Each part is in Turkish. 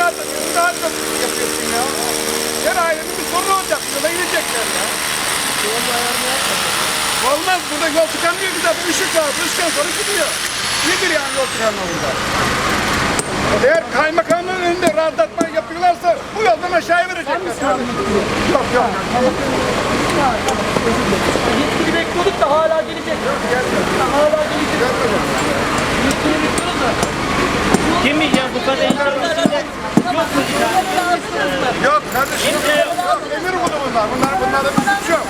rahat, rahat yapıyorsun ya. Her ailenin bir sorunu olacak. Yola gidecekler ya. Olmaz. Burada yol tıkanmıyor de. Bu ışık var. Bu ışıktan sonra gidiyor. Nedir yani yol tıkanma burada? Eğer kaymakamın önünde rahatlatma yapıyorlarsa bu yoldan aşağıya verecekler. Yok yok. Yetkili bekliyorduk da hala gelecek. Hala gelecek. Yetkili bekliyoruz da. Kim yiyecek bu kadar içinde? Yok mu? Yok kardeşim. Yok, emir kulu bunlar. Bunlar bunlarda bir suç yok.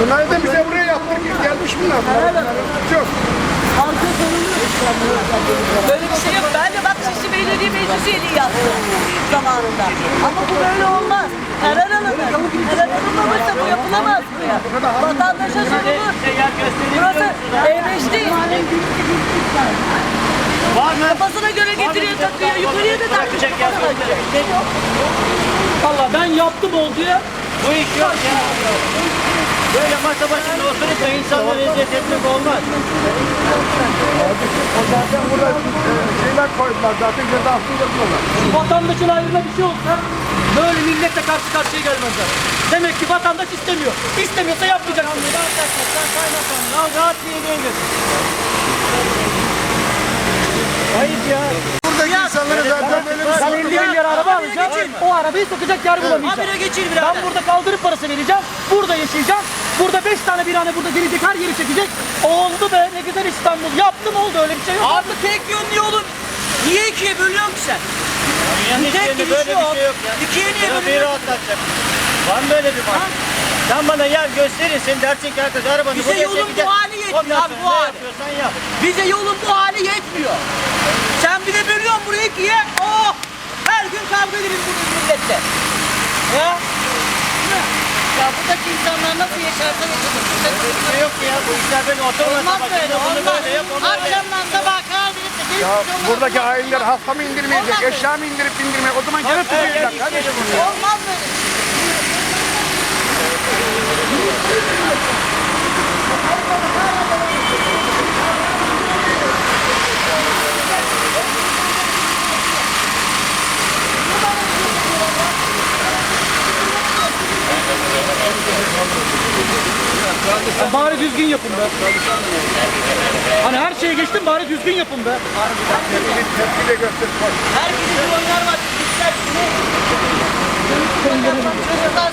Bunlar da bize buraya yaptırıp gelmiş bunlar. Bunların suç yok. Böyle bir şey yok. Ben de bak Şişli Belediye Meclis üyeliği yaptım zamanında. Ama bu böyle olmaz. Karar alınır. Karar alınmamışsa bu yapılamaz buraya. Vatandaşa sorulur. Burası E5 değil. Var mı? Kafasına göre getiriyor takıyor. Yukarıya da takıyor. Kafasına göre. Valla ben yaptım oldu ya. Bu iş yok ya. Böyle masa başında oturup da insanları eziyet etmek olmaz. Zaten burada e, şeyler koydular. Zaten cezasını yazıyorlar. Vatandaşın ayrına bir şey olsa böyle milletle karşı karşıya gelmezler. Demek ki vatandaş istemiyor. İstemiyorsa yapmayacak. Ya rahat yere indir. Ayıp ya. Buradaki insanları zaten böyle bir Ben 50 milyar araba alacağım. O arabayı sokacak yer bulamayacağım. Habire geçir Ben birader. burada kaldırıp parası vereceğim. Burada yaşayacağım. Burada 5 tane birane burada gelecek her yeri çekecek. Oldu be ne güzel İstanbul. Yaptım oldu öyle bir şey yok. Abi tek yönlü yolun. Niye ikiye bölüyorsun ki sen? Dünyanın Tek hiçbirinde gidiş böyle bir yok. şey yok ya. İkiye niye Trafiği bölüyorsun? rahatlatacak. Var mı böyle bir var? Sen bana yer gösterirsin dersin ki arkadaş arabanı Bize buraya yolun bu hali yetmiyor Ondan abi, sonra bu ne hali. yapıyorsan yap. Bize yolun bu hali yetmiyor. Sen bir de bölüyorsun burayı ikiye. Oh! Her gün kavga ederiz bu millette. Ya? Ya buradaki insanlar nasıl yaşarsa yaşasın. Bir şey yok ya. Bu işler böyle oturmasa Olmaz böyle, bunu olmaz. böyle yap onu öyle yap. Akşamdan sabaha kadar verip de gelip Ya gidiyorlar. buradaki aileler hasta mı indirmeyecek, Olmaz. eşya mı indirip indirmeyecek? O zaman gene işleri kardeşim. bunu. Olmaz böyle. Ya bari düzgün yapın be. Hani her şeye geçtim bari düzgün yapın be. Tepki de göster. Herkesin bir oyunlar var. Gittiler. Çocuklar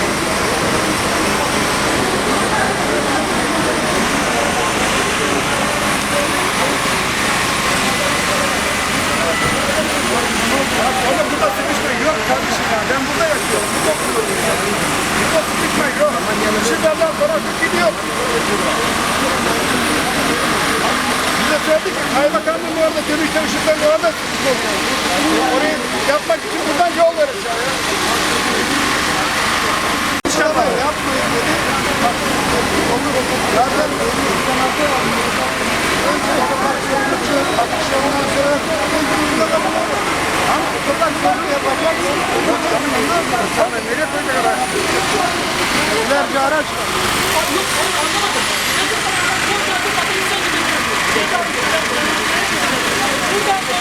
ışıkların orada sıkışıyor. Orayı yapmak için buradan yol vereceğim. İnşallah yapmayın dedi. Olur olur. Zaten önce sokak sorunu, akış yolundan sonra önce kapılar. Ama sokak sorunu yapacaksın. Sana nereye koyacak adam? Yüzlerce araç var. Ben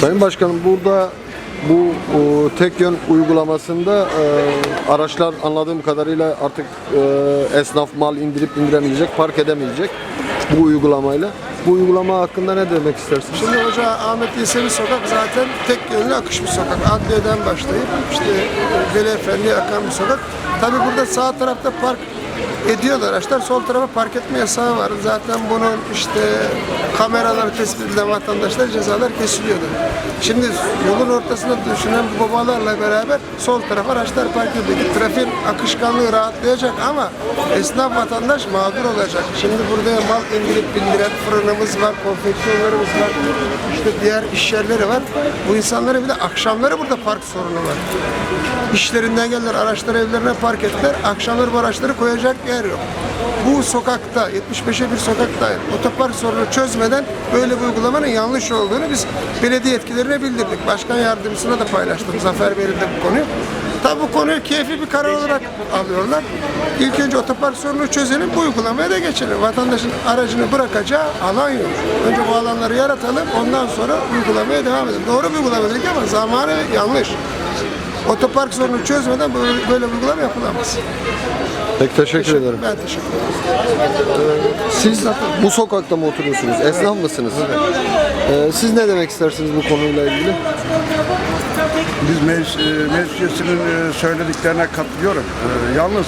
Sayın Başkanım burada bu o, tek yön uygulamasında e, araçlar anladığım kadarıyla artık e, esnaf mal indirip indiremeyecek, park edemeyecek bu uygulamayla. Bu uygulama hakkında ne demek istersiniz? Şimdi Hoca Ahmet Yesevi sokak zaten tek yönlü akış bir sokak. Adliyeden başlayıp işte e, Veli Efendi'ye akan bir sokak. Tabi burada sağ tarafta park ediyorlar araçlar. Sol tarafa park etme yasağı var. Zaten bunun işte kameraları tespit edilen vatandaşlar cezalar kesiliyordu. Şimdi yolun ortasında düşünen bu babalarla beraber sol tarafa araçlar park ediyor. Trafiğin akışkanlığı rahatlayacak ama esnaf vatandaş mağdur olacak. Şimdi burada mal indirip bindiren fırınımız var, konfeksiyonlarımız var, işte diğer iş yerleri var. Bu insanlara bir de akşamları burada park sorunu var. İşlerinden geldiler, araçları evlerine park ettiler. Akşamları bu araçları koyacak yer. Bu sokakta, 75'e bir sokakta otopark sorunu çözmeden böyle bir uygulamanın yanlış olduğunu biz belediye yetkililerine bildirdik. Başkan yardımcısına da paylaştım. Zafer Bey'le bu konuyu. Tabi bu konuyu keyfi bir karar olarak alıyorlar. İlk önce otopark sorunu çözelim, bu uygulamaya da geçelim. Vatandaşın aracını bırakacağı alan yok. Önce bu alanları yaratalım, ondan sonra uygulamaya devam edelim. Doğru bir uygulama dedik ama zamanı yanlış. Otopark sorunu çözmeden böyle, böyle uygulama yapılamaz. Peki teşekkür ederim. Ben teşekkür ederim. Siz bu sokakta mı oturuyorsunuz? Esnaf mısınız? Ee, siz ne demek istersiniz bu konuyla ilgili? Biz meclis, e, e, söylediklerine katılıyorum. E, Yalnız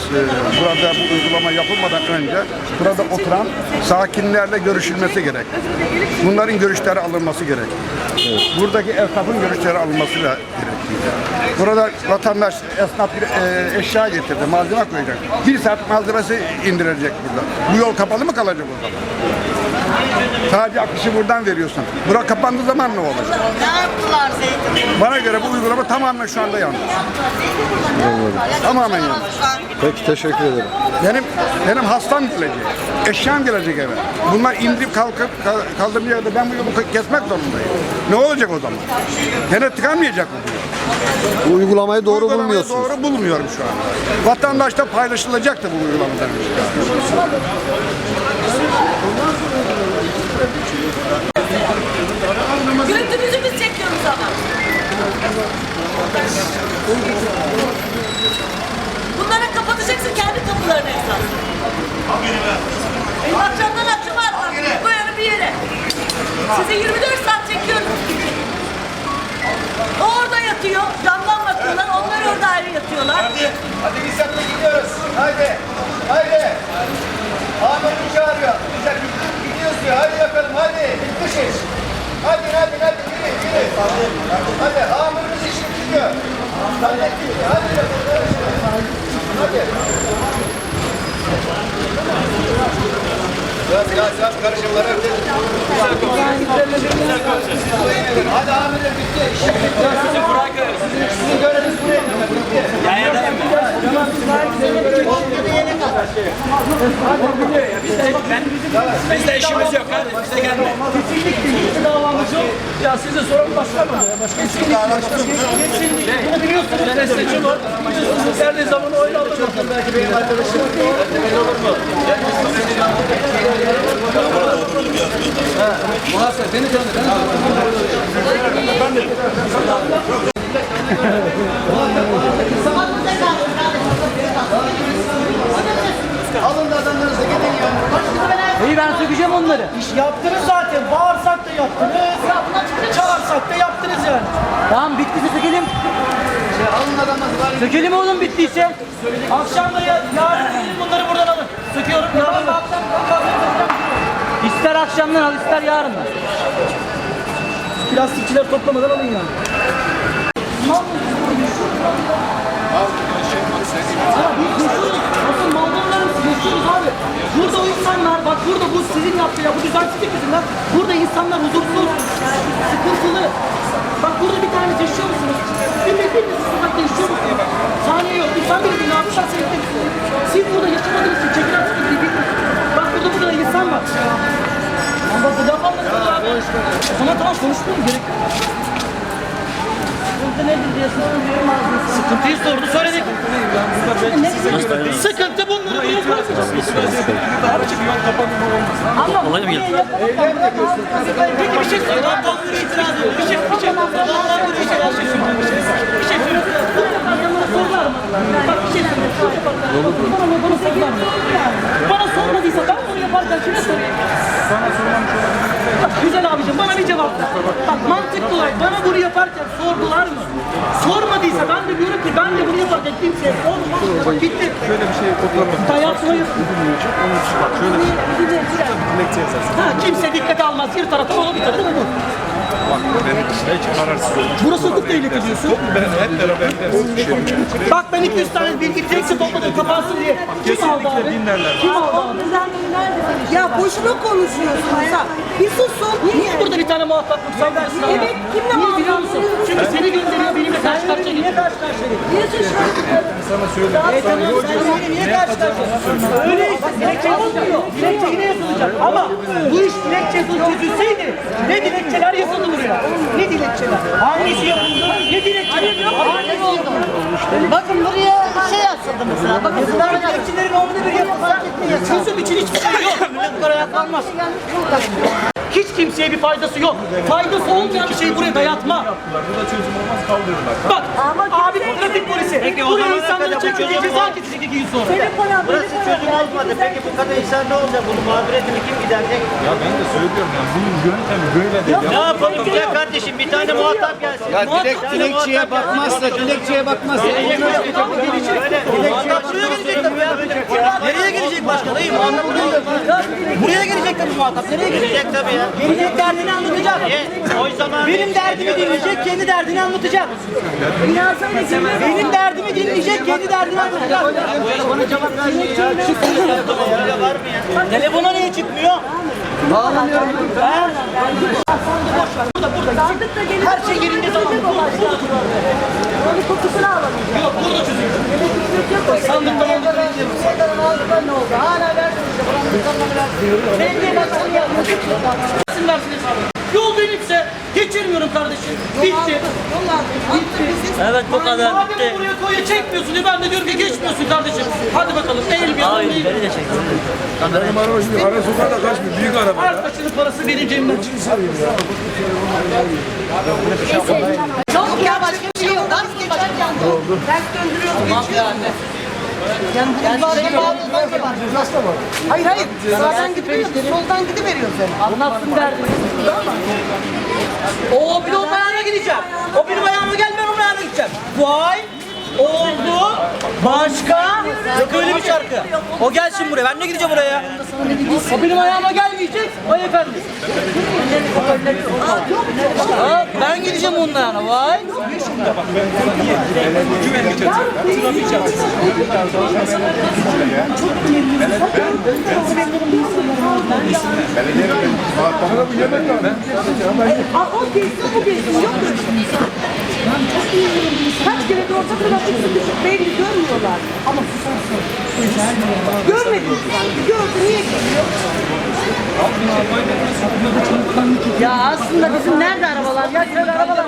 burada bu uygulama yapılmadan önce burada oturan sakinlerle görüşülmesi gerek. Bunların görüşleri alınması gerek. Buradaki esnafın görüşleri alınması da gerekiyor. Burada vatandaş esnaf bir e, eşya getirdi, malzeme koyacak. Bir saat malzemesi indirecek burada. Bu yol kapalı mı kalacak o zaman? Sadece akışı buradan veriyorsun. Bura kapandığı zaman ne olacak? Ne yaptılar Zeytin? Bana göre bu uygulama tamamen şu anda yanlış. Tamamen yanlış. Peki teşekkür ederim. Benim benim hastam gelecek. Eşyam gelecek eve. Bunlar indirip kalkıp kal- kaldırdığı yerde ben bu yolu kesmek zorundayım. Ne olacak o zaman? Gene tıkanmayacak mı? Bu? Bu uygulamayı doğru Uygulamayı bulmuyorsunuz. Doğru bulmuyorum şu anda. Vatandaşta paylaşılacaktı bu uygulamadan önce. Götümüzü biz çekiyoruz ama. Bunlara kapatacaksın kendi kapılarını esas. Akşamdan akşam var. Koyanı bir yere. Size 24 saat orada yatıyor. Camdan bakıyorlar. Onlar orada ayrı yatıyorlar. Hadi biz seninle gidiyoruz. Haydi. Haydi. Ahmet'i çağırıyor. De gidiyoruz diyor. Hadi bakalım hadi. Bitti iş. Hadi hadi hadi yürü yürü. Hadi Ahmet'imiz işi bitiyor. Hallettik. Hadi bakalım. Hadi. Yaz yaz yaz karışımlar hadi. Hadi Ahmet'im bitti. İşi bitti. Sizin göreviniz buraya. Bitti. Kesinlikle davamız yok. Ya size sorun başka mı? Başka Kesinlikle. Bunu biliyorsunuz. Ben seçim var. Biliyorsunuz. Her zaman oyla alırım. Belki benim arkadaşım. Olur mu? Muhasebe beni tanı. Alın da adamlarınızı gidin ya. İyi ben sökeceğim onları. İş yaptınız zaten. Bağırsak da yaptınız. Çağırsak da yaptınız yani. Tamam bittiyse sökelim. Alın adamlarınızı bari. Sökelim oğlum bittiyse. Akşam da ya, yarın gelin bunları buradan alın. Söküyorum yarın. akşam İster akşamdan al ister yarından. Plastikçiler toplamadan alın yani. Ya biz yaşıyoruz. Asıl mağdurlarımız yaşıyoruz abi. Burada o insanlar bak burada bu sizin yaptığı ya bu düzensizlik yüzünden burada insanlar huzursuz, sıkıntılı. Bak burada bir tane yaşıyor musunuz? Bir bildiğiniz sokakta yaşıyor musunuz? Saniye yok. Bir sen bildiğin ne yapmışlar seni Siz burada yaşamadığınız için çekilen sıkıntıyı bilmiyorsunuz. Bak burada burada insan var. Ama bak bu laf anlatıyor abi. Zaman tamam konuşmayalım gerek yok. Sıkıntı nedir diye sıkıntıyı mı aldınız? Sıkıntıyı sordu söyledik. Sıkıntı bunları niye Ama Olay mı geldi? Peki bir şey söyle. Adamlara itiraz ediyor. Bir şey bir şey. Adamlara itiraz ediyor. Bir şey söylüyor. Bir şey söylüyor. Bana, bana sormaz. Bana sormadıysa ben bunu yaparken kime sorayım? Sana sormamış olabilir. Güzel abicim bana bir cevap ver. Bak mantıklı olarak bana bunu yaparken sordular mı? Sormadıysa ben de diyorum ki ben de bunu yaparken kimseye sormam. Bitti. Şöyle bir şey oturalım. Dayatmayı. Onun için bak şöyle dilekçe yazarsın. Ha, kimse dikkate almaz. Bir taraftan olur bir taraftan olur. Bak benim işte hiç kararsız olmuş. Burası hukuk devleti diyorsun. Ben hep beraber dersin. Bak ben 200 tane bilgi direksi topladım kapansın diye. Kim aldı abi? dinlerler. Kim aldı abi? Ya boşuna konuşuyorsun ya. Bir susun. Niye burada bir tane muhataplık sen versin abi? Evet, kimle Niye biliyor musun? muhatap Çünkü seni gönderiyor benimle karşı karşıya Niye karşı karşıya Niye suçluyorsun? Sana söyleyeyim. E tamam sen niye karşı karşıya Öyle işte dilekçe yazılmıyor. Dilekçe yine yazılacak ama bu iş dilekçe çözülseydi ne dilekçeler yazıldı buraya? Ne dilekçeler? Hangisi yazıldı? Ne oldu? Bakın buraya şey asıldı mesela. Bakın Bunlar dilekçelerin onda bir yapılsa çözüm için hiçbir şey yok. Millet bunlara ayaklanmaz. Hiç kimseye bir faydası yok. Faydası olmayan bir şeyi buraya dayatma. Burada çözüm olmaz kaldırırlar. Bak abi trafik polisi. Peki, o buraya insanları bu çekecek çözüm ceza kesecek iki gün sonra. Burası çözüm olmadı. Peki bu kadar insan ne olacak? Bunun mağduriyetini kim giderecek? Ya ben de söylüyorum ya bunun yöntemi böyle değil. Ne yapalım güzel kardeşim? Bir tane muhatap gelsin. Ya dilek, dilekçiye bakmazsa, dilekçeye bakmazsa. buraya gelecek tabii ya. Nereye gelecek başka dayı? Muhatap buraya gelecek. Buraya gelecek tabii muhatap. Nereye gelecek? Tabii ya. Gelecek derdini anlatacak. Niye? Benim derdimi dinleyecek, kendi derdini anlatacak. Benim derdimi dinleyecek, kendi derdini anlatacak. Bana cevap versin Bağlanıyorum. Ha? Sandık da gelip Her şey yerinde tamam. Onun kokusunu alalım. Yok burada çözüm. Sandıkta ne oldu? Hala verdiniz. Belediye başkanı yapmadı. Versin versin hesabı. Yol benimse geçirmiyorum kardeşim. Bitti. Bitti. Evet bu kadar Madem bitti. buraya koya çekmiyorsun diye ben de diyorum ki geçmiyorsun kardeşim. Hadi bakalım. Eğil bir Hayır adım eğil. beni de çek. Benim araba şimdi ara sokakta kaçmıyor. Büyük araba. Arkadaşının parası benim cebimden çıksın. Yok ya başka bir şey yok. Var mı başka bir şey Yani bu araya bağlıyoruz. Hayır hayır. Sağdan gitmiyor. Soldan gidiveriyor seni. Anlatsın derdini. Oo bir de onun ayağına gideceğim. O benim ayağıma gelmiyor, onun ayağına gideceğim. Vay. Oldu. Başka. Yok öyle bir şarkı. O gelsin buraya. Ben ne gideceğim oraya? O benim ayağıma gelmeyecek. Vay efendim. Ha, ben gideceğim onun ayağına. Vay. Aa, o geçsin bu geçsin. Yok mu? Yani çok iyi bir Kaç kere de orta trafik sıkışık belli görmüyorlar. Ama susarsın. Görmedin sanki. Gördü niye geliyor? Ya aslında bizim nerede arabalar? Ya şöyle arabalarını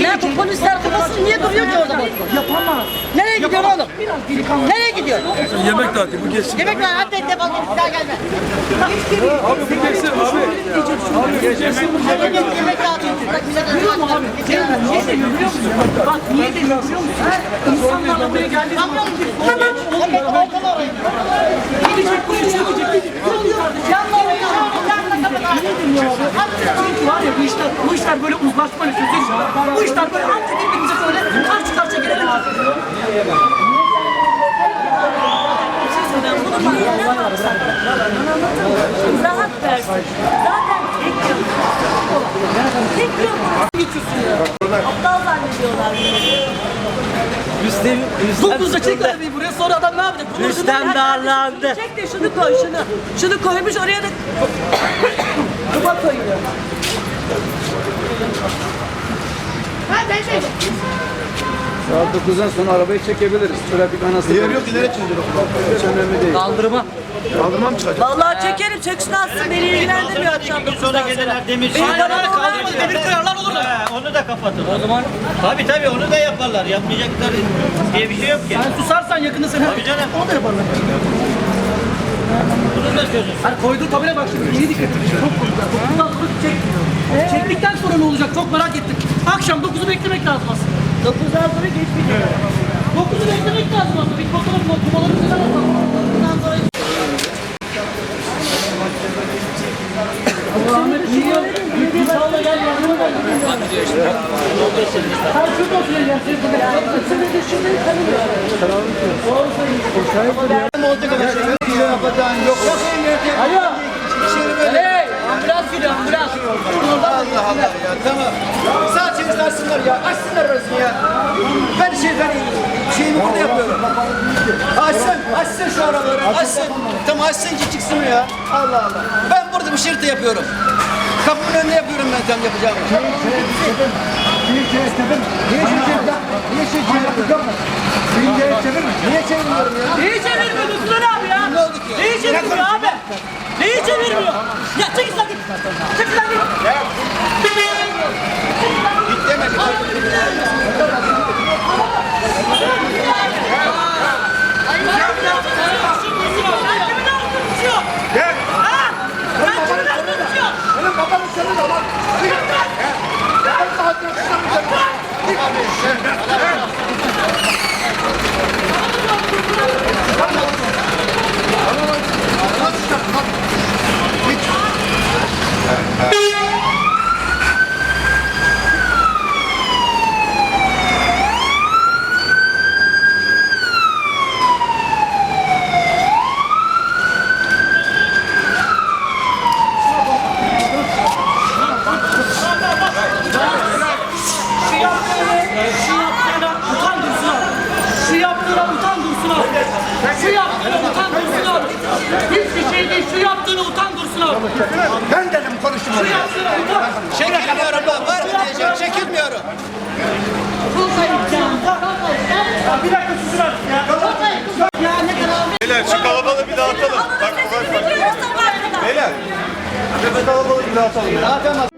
Ya bu polisler kafasını niye duruyor ki orada? Yapamaz. Nereye gidiyor oğlum? Nereye gidiyor? Yemek dağıtıyor bu geçsin. Yemek ver hadi defol git bir daha gelme. Abi bu geçsin abi. Abi geçsin. Hadi git yemek dağıtıyorsun. Bak bize de Biliyor musun abi? Niye demiyor biliyor musun? Bak niye demiyor biliyor musun? İnsanlarla buraya geldiği zaman Tamam. Evet ortalı orayı. gidecek. Çünkü var ya bu işler, bu işler böyle uzlaşmayla çözülüyor. Bu işler böyle artık birbirimize böyle karşı karşıya gelelim. Rahat versin. Zaten tek yok. Tek yok. Aptal zannediyorlar. Rüstem, Dokuzda çek arabayı buraya sonra adam ne yapacak? Bunu Rüstem darlandı. Çek de şunu koy şunu. Şunu koymuş oraya da kuba koyuyor. Saat 9'dan sonra arabayı çekebiliriz. Trafik anası. Yer yok ileri çekiyor. Hiç önemli değil. Kaldırıma. Kaldırma mı çıkacak? Vallahi çekerim çeksin atsın beni ilgilendirmiyor akşam gün sonra 9'dan sonra. gelirler demir. Benim bana kaldırmadı demir koyarlar olur mu? He, onu da kapatın. O zaman tabii tabii onu da yaparlar. Yapmayacaklar diye bir şey yok ki. Sen susarsan yakında seni Tabii canım. onu da yaparlar. Bunu da çözün. Hani koyduğu tabela bak şimdi iyi dikkat et. Çok koydular. Dokuzdan sonra çekmiyor. Çektikten sonra ne olacak çok merak ettim. Akşam 9'u beklemek lazım aslında. 9'dan sonra geçmeyecek. Dokuzu beklemek lazım aslında. Bir bakalım kumaları falan atalım. Bundan sonra Ahmet yiyor. Bir sağla gel yanıma geliyor ambulans. Allah Allah ya tamam. Sağ çizgiler ya. Açsınlar orasını ya. Ben şey ben şeyimi burada yapıyorum. Açsın, açsın şu araları. Açsın. Tamam açsın ki çıksın ya. Allah Allah. Ben burada bir şirte yapıyorum. Kapının önüne yapıyorum ben tam yapacağımı. Niye şey çevirdin? Niye şey çevirdin? Niye şey çevirdin? Niye çevirdin? Niye çevirmiyorum ya? Neyi çevirmiyorsun Sunan abi ya? Ne oldu ki? Neyi çevirmiyor abi? Neyi çevirmiyor? Ya çekil lan git. Çekil lan git. Gel. Gel. Benim babamın seni de lan. Şu yaptığına, şu yaptığına utan Dursun abi. Şu yaptığına utan Dursun abi. Şu yaptığına utan Dursun abi. Hiçbir şey değil, şu yaptığına utan Dursun abi. Ben dedim konuşma. Şu yaptığına utan. Çekilmiyorum ben. Var mı diyeceğim? Çekilmiyorum. Bir dakika susun artık ya. Ya ne kadar Beyler şu kalabalığı bir